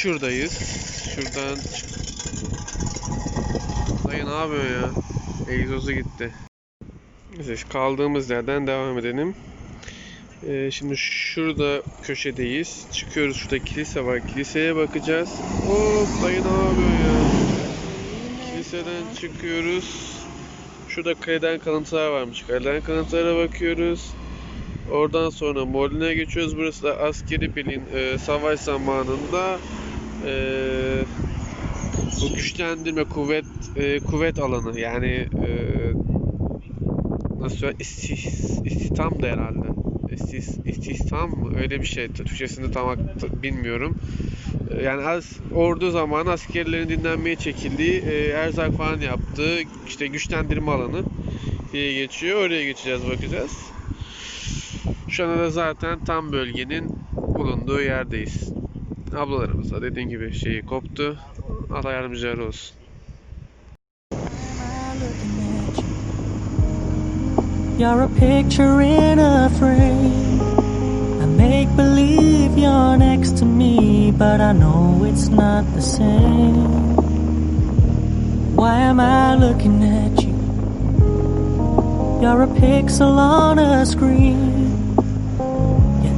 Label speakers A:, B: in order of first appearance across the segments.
A: şuradayız. Şuradan Dayı ne yapıyor ya? Egzozu gitti. Neyse kaldığımız yerden devam edelim. Ee, şimdi şurada köşedeyiz. Çıkıyoruz. Şurada kilise var. Kiliseye bakacağız. Hop dayı ne yapıyor ya? Kiliseden çıkıyoruz. Şurada kaleden kalıntılar varmış. Kaleden kalıntılara bakıyoruz. Oradan sonra Molina'ya geçiyoruz. Burası da askeri pilin e, savaş zamanında e, bu güçlendirme kuvvet e, kuvvet alanı yani e, nasıl söyleyeyim İstih- istihdam da herhalde. İstih- istihdam mı? Öyle bir şey. Türkçesini tam bilmiyorum. Yani az ordu zamanı askerlerin dinlenmeye çekildiği, e, erzak falan yaptığı işte güçlendirme alanı diye geçiyor. Oraya geçeceğiz, bakacağız. Şu anda da zaten tam bölgenin bulunduğu yerdeyiz. Ablalarımız da dediğim gibi şeyi koptu. Allah yardımcıları olsun.
B: You're a picture in a frame. I make believe you're next to me, but I know it's not the same. Why am I looking at you? You're a pixel on a screen.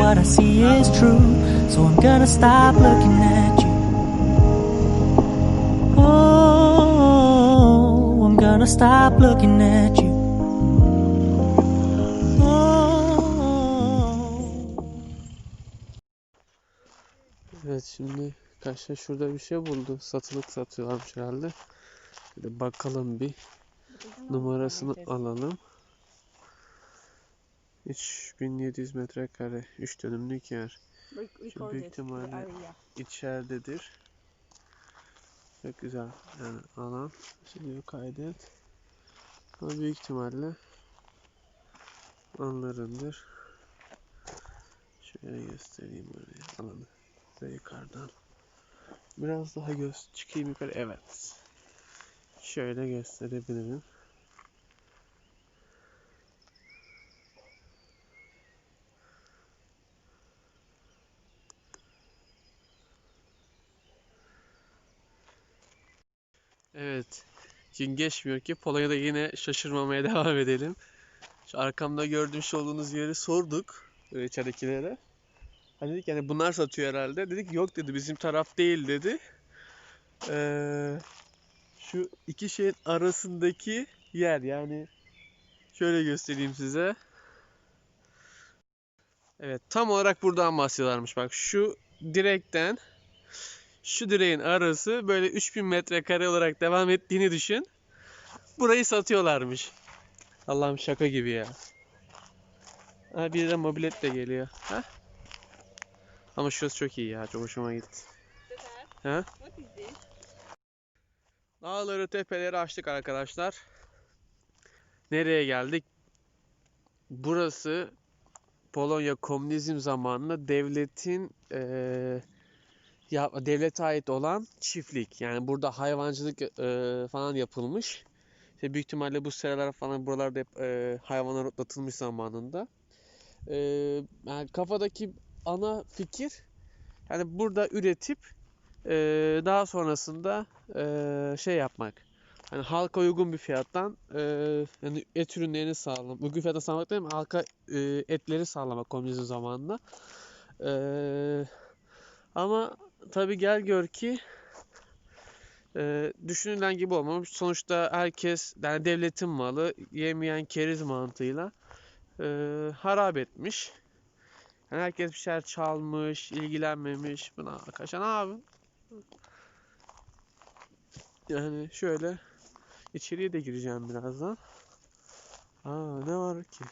B: what I see is true. So I'm gonna stop looking at you. Oh, I'm gonna stop looking at you. Oh.
A: Evet şimdi Kaşa şurada bir şey buldu. Satılık satıyorlarmış herhalde. Bir de bakalım bir numarasını alalım. 3700 metrekare 3 dönümlük yer.
C: Record
A: büyük ihtimalle-. İçeridedir. Çok güzel yani alan. Şimdi kaydet. Ama büyük ihtimalle onlarındır. Şöyle göstereyim oraya alanı. Ve yukarıdan. Biraz daha göz çıkayım yukarı. Evet. Şöyle gösterebilirim. Evet. Gün geçmiyor ki Polonya'da yine şaşırmamaya devam edelim. Şu arkamda görmüş olduğunuz yeri sorduk e, içeridekilere. Hani dedik yani bunlar satıyor herhalde. Dedik yok dedi bizim taraf değil dedi. Ee, şu iki şeyin arasındaki yer yani şöyle göstereyim size. Evet tam olarak buradan bahsediyorlarmış. Bak şu direkten şu direğin arası böyle 3000 metrekare olarak devam ettiğini düşün. Burayı satıyorlarmış. Allah'ım şaka gibi ya. Ha bir de mobilet de geliyor. Ha? Ama şurası çok iyi ya. Çok hoşuma gitti. Ha? Dağları, tepeleri açtık arkadaşlar. Nereye geldik? Burası Polonya komünizm zamanında devletin eee ya devlete ait olan çiftlik. Yani burada hayvancılık eee, falan yapılmış. İşte büyük ihtimalle bu seralar falan buralarda hep eee, hayvanlar otlatılmış zamanında. Eee, yani kafadaki ana fikir yani burada üretip eee, daha sonrasında eee, şey yapmak. Hani halka uygun bir fiyattan eee, yani et ürünlerini sağlamak. Uygun fiyata sağlamak değil mi? Halka eee, etleri sağlamak komünizm zamanında. Eee, ama tabii gel gör ki eee, düşünülen gibi olmamış. Sonuçta herkes yani devletin malı yemeyen keriz mantığıyla eee harap etmiş. Yani herkes bir şeyler çalmış, ilgilenmemiş. Buna kaşan abi. Yani şöyle içeriye de gireceğim birazdan. Aa ne var ki?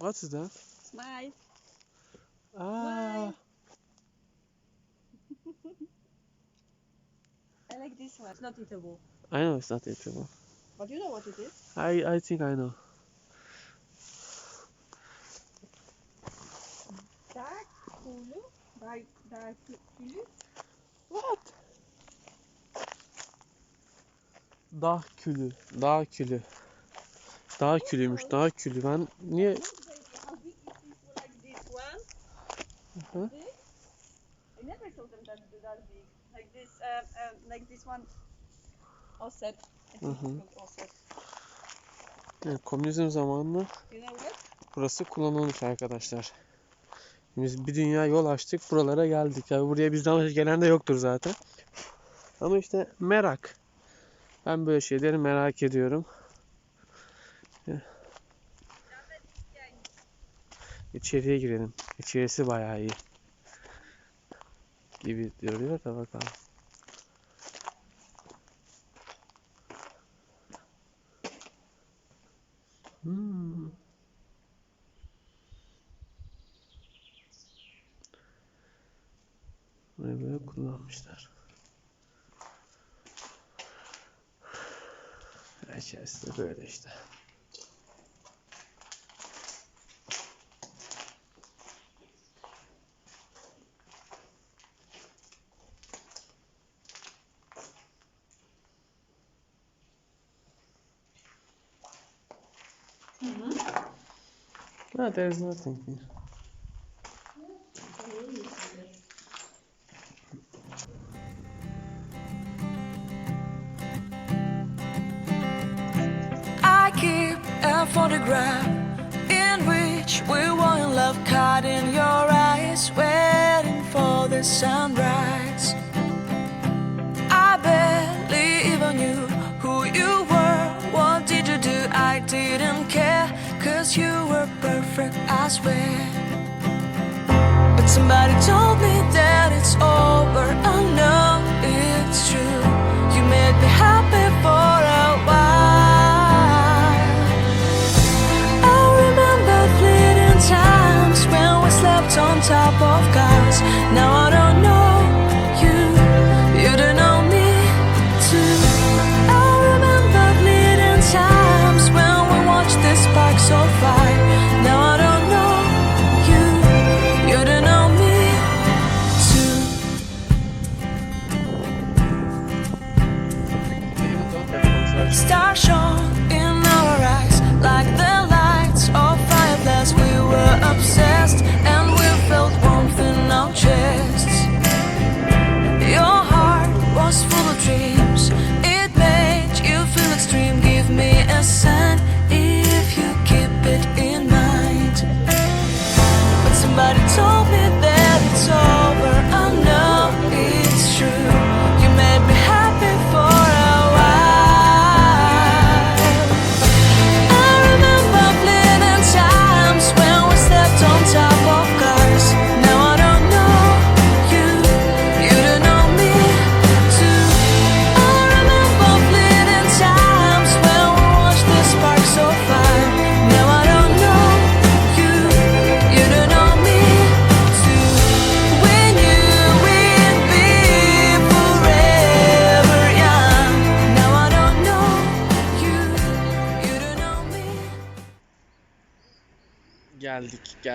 A: What is that?
C: Smile.
A: Aa.
C: like this one. It's not eatable.
A: I know it's not eatable.
C: But you know what it is?
A: I I think I know.
C: Dark kulu. Dark, dark kulu.
A: What? Dağ külü. Dağ külü. Dağ külüymüş. Dağ külü. Ben niye
C: How big is this like this one?
A: Huh?
C: Big? I never saw them that that big. Like this, um, um, like this one. Offset. İt's called offset.
A: yani komünizm zamanında
C: You know what?
A: burası kullanılmış arkadaşlar. Biz bir dünya yol açtık. Buralara geldik. Ya buraya bizden başka gelen de yoktur zaten. Ama işte merak. Ben böyle şeyleri merak ediyorum. İçeriye girelim. İçerisi bayağı iyi. Gibi diyorlar da bakalım. Hmm. Burayı böyle kullanmışlar. İçerisi de böyle işte. Mm-hmm. No, there's nothing here.
D: I keep a photograph in which we were in love, caught in your eyes, waiting for the sunrise. Perfect, I swear. But somebody told me that it's over. I know it's true. You made me happy for a while. I remember fleeting times when we slept on top of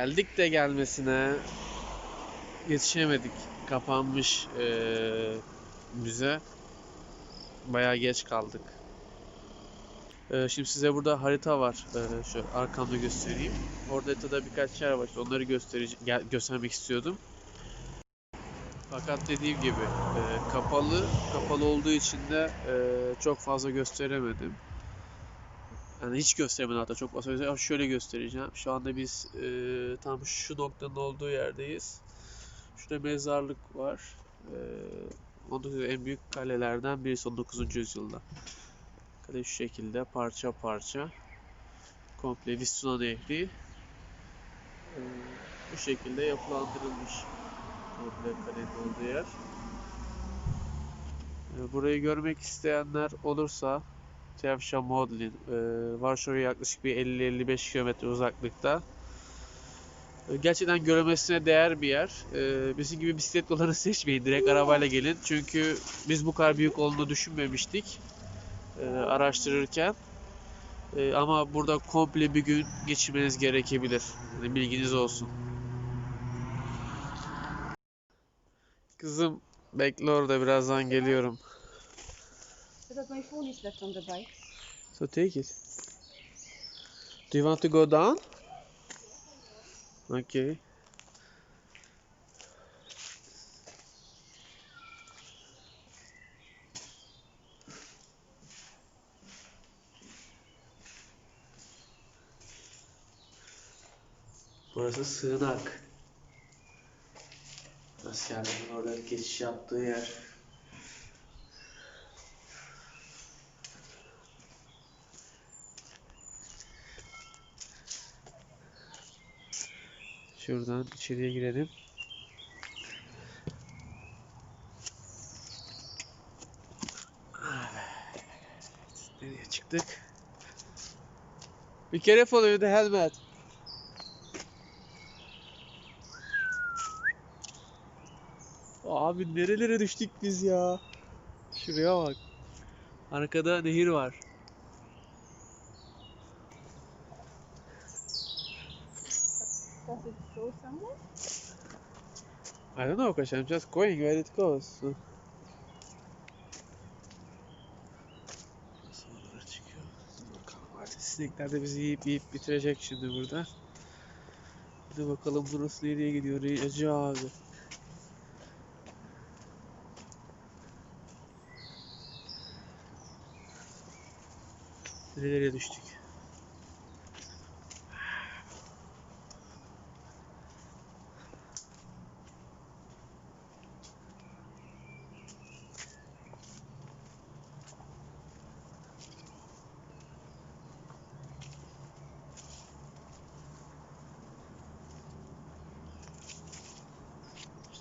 A: Geldik. De gelmesine yetişemedik. Kapanmış eee, müze. Bayağı geç kaldık. Eee, şimdi size burada harita var. Eee şöyle arkamda göstereyim. Orada haritada birkaç yer var. Onları göstermek istiyordum. Fakat dediğim gibi eee, kapalı. Kapalı olduğu için de eee, çok fazla gösteremedim. Yani hiç göstermedim hatta çok göstermedim. Şöyle göstereceğim. Şu anda biz eee, tam şu noktanın olduğu yerdeyiz. Şurada mezarlık var. Eee 19 en büyük kalelerden birisi 19. yüzyılda. Kale şu şekilde parça parça. Komple Vistula Nehri eee, bu şekilde yapılandırılmış. Komple kalenin olduğu yer. Eee, Burayı görmek isteyenler olursa Tevşa Modlin. Ee, Varşova'ya yaklaşık bir 50-55 kilometre uzaklıkta. E, Gerçekten görülmesine değer bir yer. E, bizim gibi bisiklet yollarını seçmeyin. Direkt arabayla gelin. Çünkü biz bu kadar büyük olduğunu düşünmemiştik. e, araştırırken. E, ama burada komple bir gün geçirmeniz gerekebilir. Yani bilginiz olsun. Kızım bekle orada birazdan geliyorum.
C: But my phone is left on the bike.
A: So take it. Do you want to go down? Okay. Burası sığınak. Askerlerin orada geçiş yaptığı yer. Şuradan içeriye girelim. Evet. Nereye çıktık? Be careful with the helmet. Abi nerelere düştük biz ya? Şuraya bak. Arkada nehir var.
C: Does it go somewhere?
A: I don't know, Kaş. I'm just going where it goes. So. Sinekler de bizi yiyip yiyip bitirecek şimdi burada. Hadi bakalım burası nereye gidiyor? Recep abi. Nerelere düştük?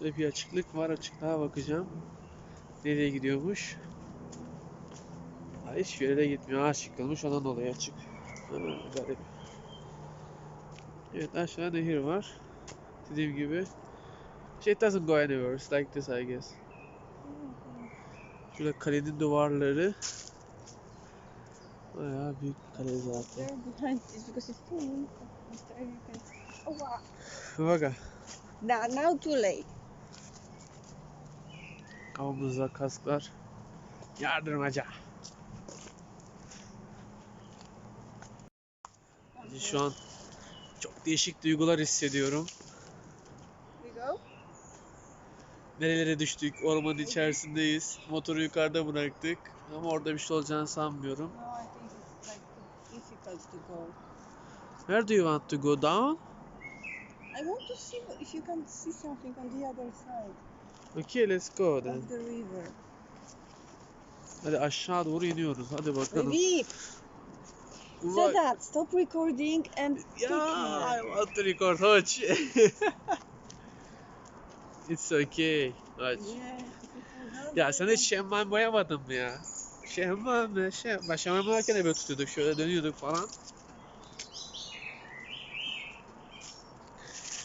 A: İşte bir açıklık var. Açıklığa bakacağım. Nereye gidiyormuş? Ha, hiçbir yere de gitmiyor. Ağaç yıkılmış. Ondan dolayı açık. Ha, garip. Evet aşağı nehir var. Dediğim gibi. Şey, doesn't go anywhere. It's like this I guess. Şöyle kalenin duvarları. Bayağı büyük bir kale zaten. Bak
C: Now, now too late.
A: Kafamızda kasklar. Yardırmaca. Şu an çok değişik duygular hissediyorum. Nerelere düştük? Ormanın içerisindeyiz. Motoru yukarıda bıraktık. Ama orada bir şey olacağını sanmıyorum. Where do you want to go down?
C: I want to see if you can see something on the other side
A: Okay, let's go then.
C: the river.
A: Hadi aşağı doğru iniyoruz. Hadi bakalım.
C: Baby,
A: Bak-
C: Sedat, stop recording and
A: Ya,
C: care.
A: I want to record. Hoç. It's okay. Hoç.
C: Yeah.
A: Ya sen hiç şemman boyamadın mı ya? Şemman mı? Şem... Ben şemman boyarken de böyle tutuyorduk. Şöyle dönüyorduk falan.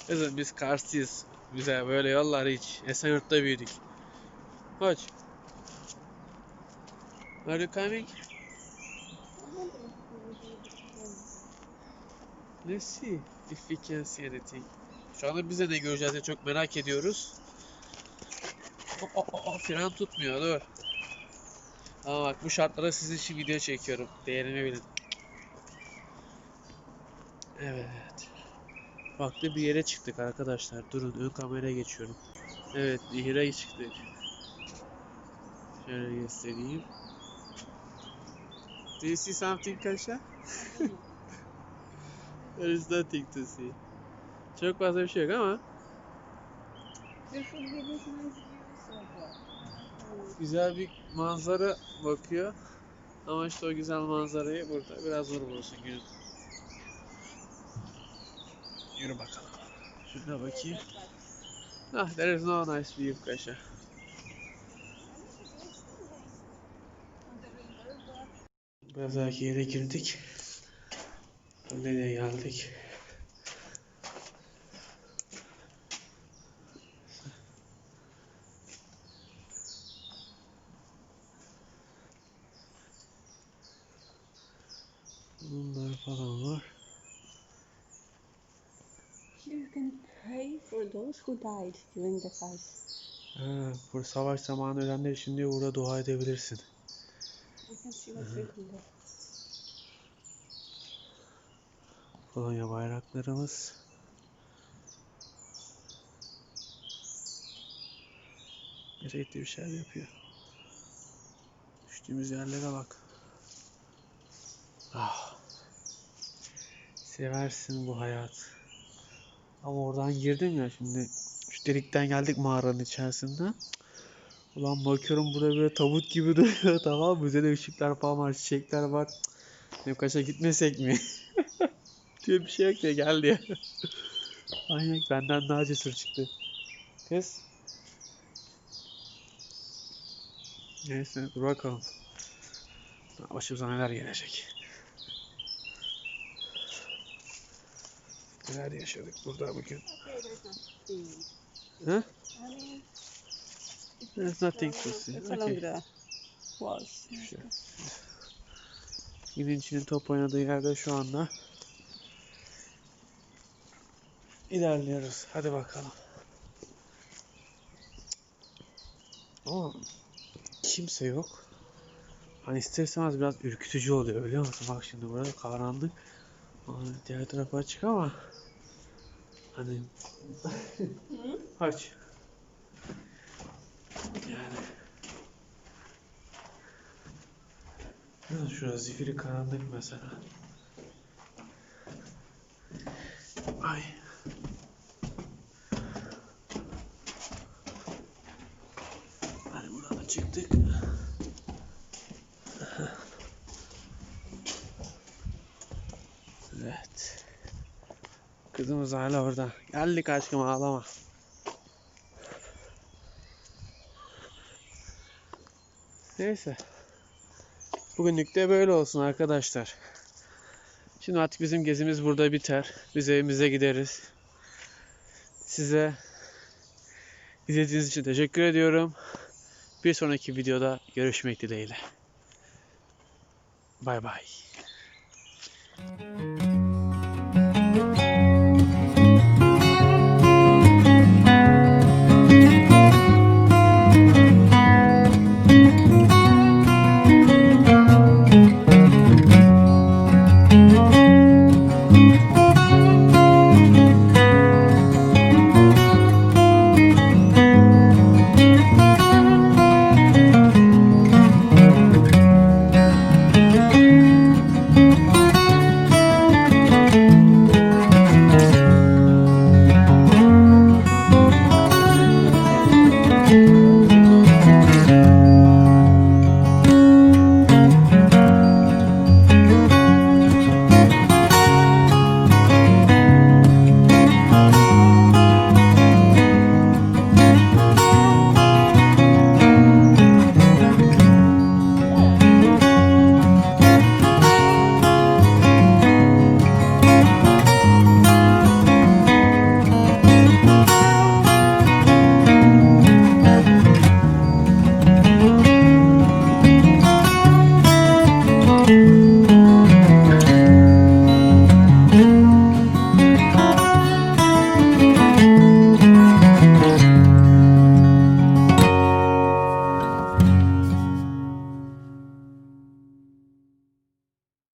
A: Kızım biz Karslıyız. Güzel böyle yollar hiç. Esenyurt'ta büyüdük. Koç. Are you coming? Let's see if we can see anything. Şu anda biz de göreceğiz diye çok merak ediyoruz. O, o, o, o, fren tutmuyor dur. Ama bak bu şartlarda sizin için video çekiyorum. Değerini bilin. Evet. Farklı bir yere çıktık arkadaşlar. Durun ön kameraya geçiyorum. Evet nehire çıktık. Şöyle göstereyim. Do you see something Kaşa? There is nothing to see. Çok fazla bir şey yok ama güzel bir manzara bakıyor. Ama işte o güzel manzarayı burada biraz zor bulursun günün. Yürü bakalım. Şuna bakayım. Ah, there is no nice view Kaşa. Biraz daha yere girdik. Nereye geldik? Bunlar falan var.
C: Here you can pray for those who died during the fight.
A: Ha, bu savaş zamanı ölenler için diyor burada dua edebilirsin.
C: You can see what's written there.
A: Polonya bayraklarımız. Gerekli bir şeyler yapıyor. Düştüğümüz yerlere bak. Ah. Seversin bu hayat. Ama oradan girdim ya şimdi. Şu delikten geldik mağaranın içerisinden. Ulan bakıyorum burada böyle tabut gibi duruyor tamam mı? Üzerinde ışıklar falan var, çiçekler var. Cık, kaça gitmesek mi? diyor bir şey yok ya gel diye. Manyak benden daha cesur çıktı. Kız. Neyse dur bakalım. Başımıza neler gelecek. Neler yaşadık burada bugün.
C: Okay, there's nothing.
A: Huh?
C: I mean,
A: There's nothing to see.
C: it's
A: Okay. Sure. Gidinç'in top oynadığı yerde şu anda ilerliyoruz. Hadi bakalım. Ama kimse yok. Hani ister istemez biraz ürkütücü oluyor biliyor musun? Bak şimdi burada karanlık. Ama Diğer tarafa açık ama hani aç. Yani şurası zifiri karanlık mesela. Ay. Hadi buradan da çıktık. Evet. Kızımız hala orada. Geldik aşkım ağlama. Neyse. Bugünlük de böyle olsun arkadaşlar. Şimdi artık bizim gezimiz burada biter. Biz evimize gideriz. Size izlediğiniz için teşekkür ediyorum. Bir sonraki videoda görüşmek dileğiyle. Bay bay.